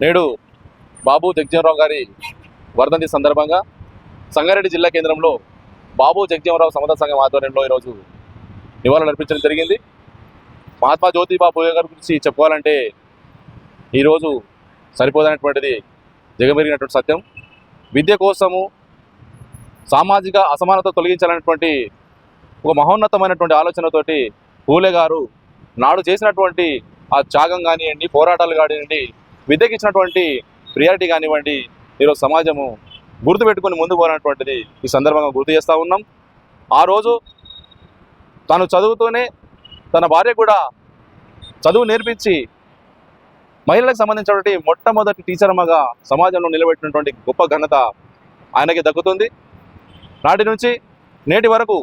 నేడు బాబు జగజీవనరావు గారి వర్ధంతి సందర్భంగా సంగారెడ్డి జిల్లా కేంద్రంలో బాబు జగజీవనరావు సమత సంఘం ఆధ్వర్యంలో ఈరోజు నివాళులు అర్పించడం జరిగింది. మహాత్మా జ్యోతిబా పూజ గారి గురించి చెప్పుకోవాలంటే ఈరోజు సరిపోదనేటువంటిది జగమెరిగినటువంటి సత్యం. విద్య కోసము సామాజిక అసమానత తొలగించాలనేటువంటి ఒక మహోన్నతమైనటువంటి ఆలోచనతోటి పూలే గారు నాడు చేసినటువంటి ఆ త్యాగం కానివ్వండి పోరాటాలు కానివ్వండి విద్యకి ఇచ్చినటువంటి ప్రియారిటీ కానివ్వండి ఈరోజు సమాజము గుర్తుపెట్టుకొని ముందు పోయినటువంటిది ఈ సందర్భంగా గుర్తు చేస్తూ ఉన్నాం. ఆ రోజు తాను చదువుతూనే తన భార్య కూడా చదువు నేర్పించి మహిళలకు సంబంధించినటువంటి మొట్టమొదటి టీచర్ అమ్మగా సమాజంలో నిలబెట్టినటువంటి గొప్ప ఘనత ఆయనకి దక్కుతుంది. నాటి నుంచి నేటి వరకు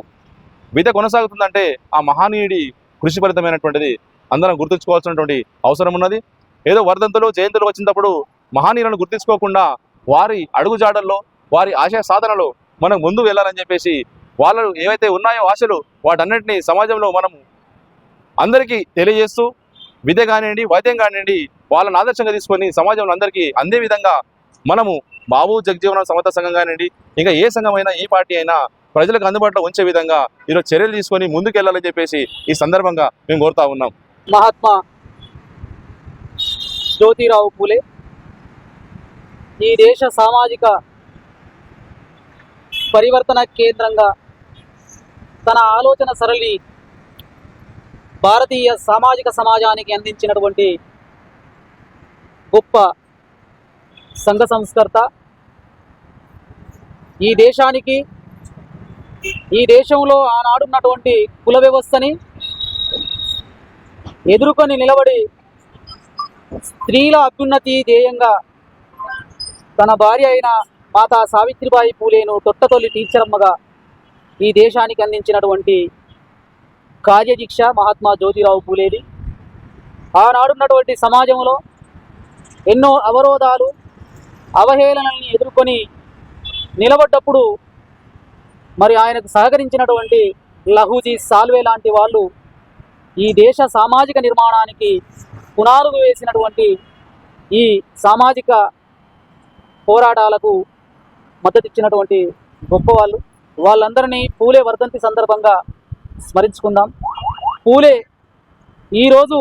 విద్య కొనసాగుతుందంటే ఆ మహానీయుడి కృషి ఫలితమైనటువంటిది అందరం గుర్తుంచుకోవాల్సినటువంటి అవసరం ఉన్నది. ఏదో వర్ధంతులు జయంతులు వచ్చినప్పుడు మహానీయులను గుర్తించుకోకుండా వారి అడుగుజాడల్లో వారి ఆశయ సాధనలో మనం ముందు వెళ్ళాలని చెప్పేసి వాళ్ళు ఏవైతే ఉన్నాయో ఆశలు వాటన్నిటిని సమాజంలో మనం అందరికీ తెలియజేస్తూ విద్య కానివ్వండి వైద్యం కానివ్వండి వాళ్ళని ఆదర్శంగా తీసుకొని సమాజంలో అందరికీ అందే విధంగా మనము బాబు జగజీవన సమత సంఘం కానివ్వండి ఇంకా ఏ సంఘం అయినా ఏ పార్టీ అయినా ప్రజలకు అందుబాటులో ఉంచే విధంగా ఈరోజు చర్యలు తీసుకొని ముందుకెళ్ళాలని చెప్పేసి ఈ సందర్భంగా మేము కోరుతా ఉన్నాం. మహాత్మా జ్యోతిరావు పూలే. ఈ దేశ సామాజిక పరివర్తన కేంద్రంగా తన ఆలోచన సరళి భారతీయ సామాజిక సమాజానికి అందించినటువంటి గొప్ప సంఘ సంస్కర్త. ఈ దేశానికి ఈ దేశంలో ఆనాడున్నటువంటి కుల వ్యవస్థని ఎదుర్కొని నిలబడి స్త్రీల అభ్యున్నతి ధ్యేయంగా తన భార్య అయిన మాతా సావిత్రిబాయి పూలేను తొట్టతొలి టీచరమ్మగా ఈ దేశానికి అందించినటువంటి కార్యదీక్ష మహాత్మా జ్యోతిరావు పూలేది. ఆనాడున్నటువంటి సమాజంలో ఎన్నో అవరోధాలు అవహేళనల్ని ఎదుర్కొని నిలబడ్డప్పుడు మరి ఆయనకు సహకరించినటువంటి లహూజీ సాల్వే లాంటి వాళ్ళు ఈ దేశ సామాజిక నిర్మాణానికి పునాదులు వేసినటువంటి ఈ సామాజిక పోరాటాలకు మద్దతిచ్చినటువంటి గొప్పవాళ్ళు. వాళ్ళందరినీ పూలే వర్ధంతి సందర్భంగా స్మరించుకుందాం. పూలే ఈరోజు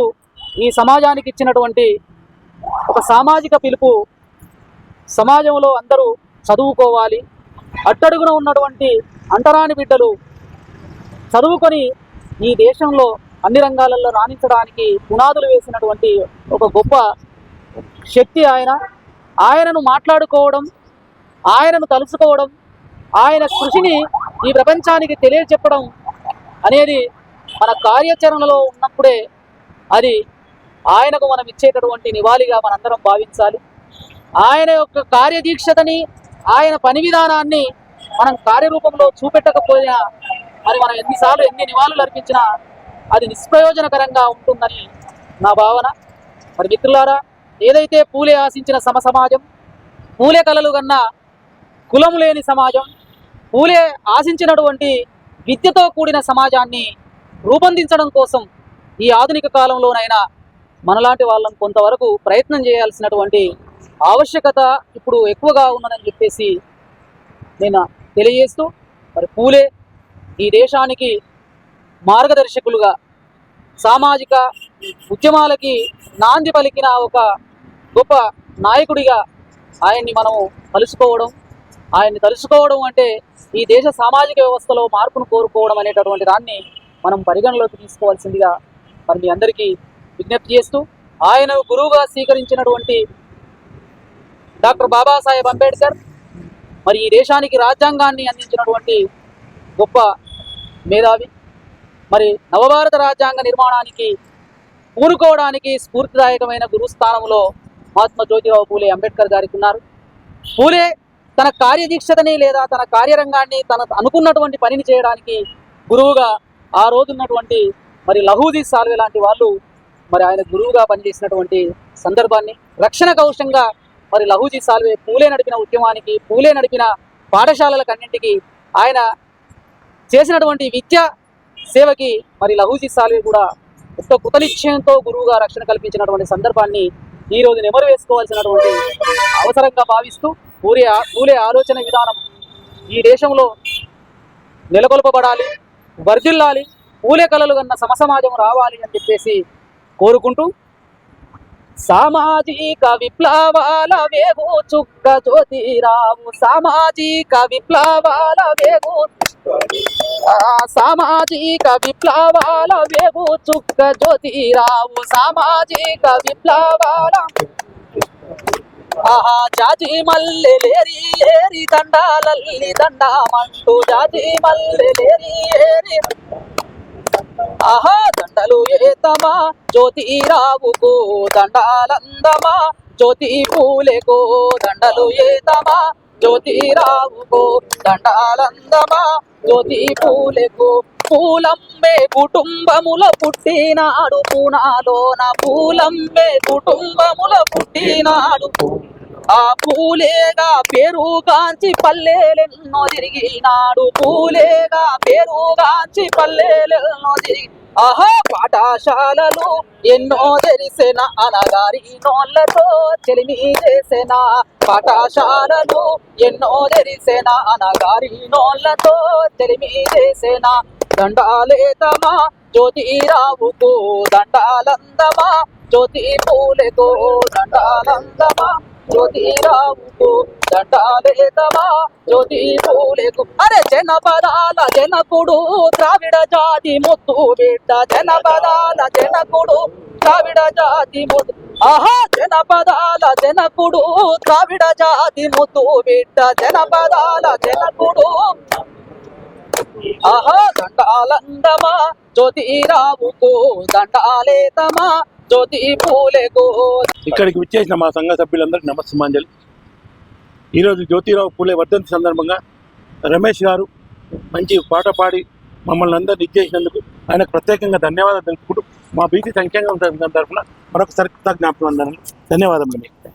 ఈ సమాజానికి ఇచ్చినటువంటి ఒక సామాజిక పిలుపు సమాజంలో అందరూ చదువుకోవాలి. అట్టడుగున ఉన్నటువంటి అంటరాని బిడ్డలు చదువుకొని ఈ దేశంలో అన్ని రంగాలలో రాణించడానికి పునాదులు వేసినటువంటి ఒక గొప్ప శక్తి ఆయన. ఆయనను మాట్లాడుకోవడం ఆయనను తలుసుకోవడం ఆయన కృషిని ఈ ప్రపంచానికి తెలియచెప్పడం అనేది మన కార్యాచరణలో ఉన్నప్పుడే అది ఆయనకు మనం ఇచ్చేటటువంటి నివాళిగా మనందరం భావించాలి. ఆయన యొక్క కార్యదీక్షతని ఆయన పని విధానాన్ని మనం కార్యరూపంలో చూపెట్టకపోయినా మరి మనం ఎన్నిసార్లు ఎన్ని నివాళులు అర్పించినా అది నిష్ప్రయోజనకరంగా ఉంటుందని నా భావన. మరి మిత్రులారా ఏదైతే పూలే ఆశించిన సమ సమాజం పూలే కలలు కన్నా కులం లేని సమాజం పూలే ఆశించినటువంటి విద్యతో కూడిన సమాజాన్ని రూపొందించడం కోసం ఈ ఆధునిక కాలంలోనైనా మనలాంటి వాళ్ళం కొంతవరకు ప్రయత్నం చేయాల్సినటువంటి ఆవశ్యకత ఇప్పుడు ఎక్కువగా ఉన్నదని చెప్పేసి నేను తెలియజేస్తూ మరి పూలే ఈ దేశానికి మార్గదర్శకులుగా సామాజిక ఉద్యమాలకి నాంది పలికిన ఒక గొప్ప నాయకుడిగా ఆయన్ని మనము కలుసుకోవడం ఆయన్ని తలుసుకోవడం అంటే ఈ దేశ సామాజిక వ్యవస్థలో మార్పును కోరుకోవడం అనేటటువంటి దాన్ని మనం పరిగణలోకి తీసుకోవాల్సిందిగా మరి మీ అందరికీ విజ్ఞప్తి చేస్తూ ఆయన గురువుగా స్వీకరించినటువంటి డాక్టర్ బాబాసాహెబ్ అంబేద్కర్ మరి ఈ దేశానికి రాజ్యాంగాన్ని అందించినటువంటి గొప్ప మేధావి మరి నవభారత రాజ్యాంగ నిర్మాణానికి పూనుకోవడానికి స్ఫూర్తిదాయకమైన గురుస్థానంలో మహాత్మా జ్యోతిరావు పూలే అంబేద్కర్ గారికి ఉన్నారు. పూలే తన కార్యదీక్షతని లేదా తన కార్యరంగాన్ని తన అనుకున్నటువంటి పనిని చేయడానికి గురువుగా ఆ రోజున్నటువంటి మరి లహూజీ సాల్వే లాంటి వాళ్ళు మరి ఆయన గురువుగా పనిచేసినటువంటి సందర్భాన్ని రక్షణ కౌశంగా మరి లహూజీ సాల్వే పూలే నడిపిన ఉద్యమానికి పూలే నడిపిన పాఠశాలలకన్నింటికి ఆయన చేసినటువంటి విద్య సేవకి మరి లహూజీ సాల్వి కూడా ఎంతో కృతనిశ్చయంతో గురువుగా రక్షణ కల్పించినటువంటి సందర్భాన్ని ఈ రోజు నెమరు వేసుకోవాల్సినటువంటి అవసరంగా భావిస్తూ పూరే పూలే ఆలోచన విధానం ఈ దేశంలో నెలకొల్పబడాలి వర్ధిల్లాలి పూలే కళలు కన్న సమసమాజం రావాలి అని చెప్పేసి కోరుకుంటూ సామాజిక విప్లవాల వేగు చుక్క జ్యోతిరావు సామాజిక విప్లవాల వేగు సామాజిక విప్లవాల వేగు చుక్క జ్యోతిరావు. సామాజిక విప్లవాల ఆహా జాజి మల్లెలేరి ఏరి దండాలల్లి దండామంటూ జాజి మల్లెలేరి ఏరి. ఆహా దండలు ఏతమా? జ్యోతిరావుకు దండాలందమా? జ్యోతి పూలెకు దండలు ఏతమా? జ్యోతిరావుకు దండాలందమా? జ్యోతి పూలెకు పూలమ్మే కుటుంబముల పుట్టినాడు పూనాలోన. పూలంబే కుటుంబముల పుట్టినాడు ఆ పూలేగా పేరుగాంచి పల్లెలెన్నో తిరిగినాడు పూలేగా పేరుగాంచి పల్లెలెన్నో తిరిగి ఆహా పాఠశాలలు ఎన్నో తెలిసిన అనగారి నోళ్ళతో చెలిమి చేసిన పాఠశాలలు ఎన్నో తెలిసిన అనగారి నోళ్ళతో చెలిమి చేసిన దండాలేతమా జ్యోతిరావుకు దండాలందమా? జ్యోతి పూలెకు దండాలందమా? జ్యోతిరావుకు దండాలేదవా జ్యోతి పూలెకు అరే జనపదాల జనకుడు ద్రావిడ జాతి ముత్తు బిడ్డ. జనపదాల జనకుడు ద్రావిడ జాతి ముత్తు. ఆహా జనపదాల జనకుడు ద్రావిడ జాతి ముత్తు బిడ్డ. జనపదాల జనకుడు. ఆహా దండాలందమా జ్యోతిరావుకు దండాలేతమా జ్యోతి ఇక్కడికి విచ్చేసిన మా సంఘ సభ్యులందరికీ నమస్సుమాంజలి. ఈరోజు జ్యోతిరావు పూలే వర్ధంతి సందర్భంగా రమేష్ గారు మంచి పాట పాడి మమ్మల్ని అందరినీ ఇచ్చేసినందుకు ఆయనకు ప్రత్యేకంగా ధన్యవాదాలు తెలుపుకుంటూ మా బీసీ సంక్షేమ సంఘం తరఫున మరొకసారి కృతజ్ఞాపకం ధన్యవాదములు. మీకు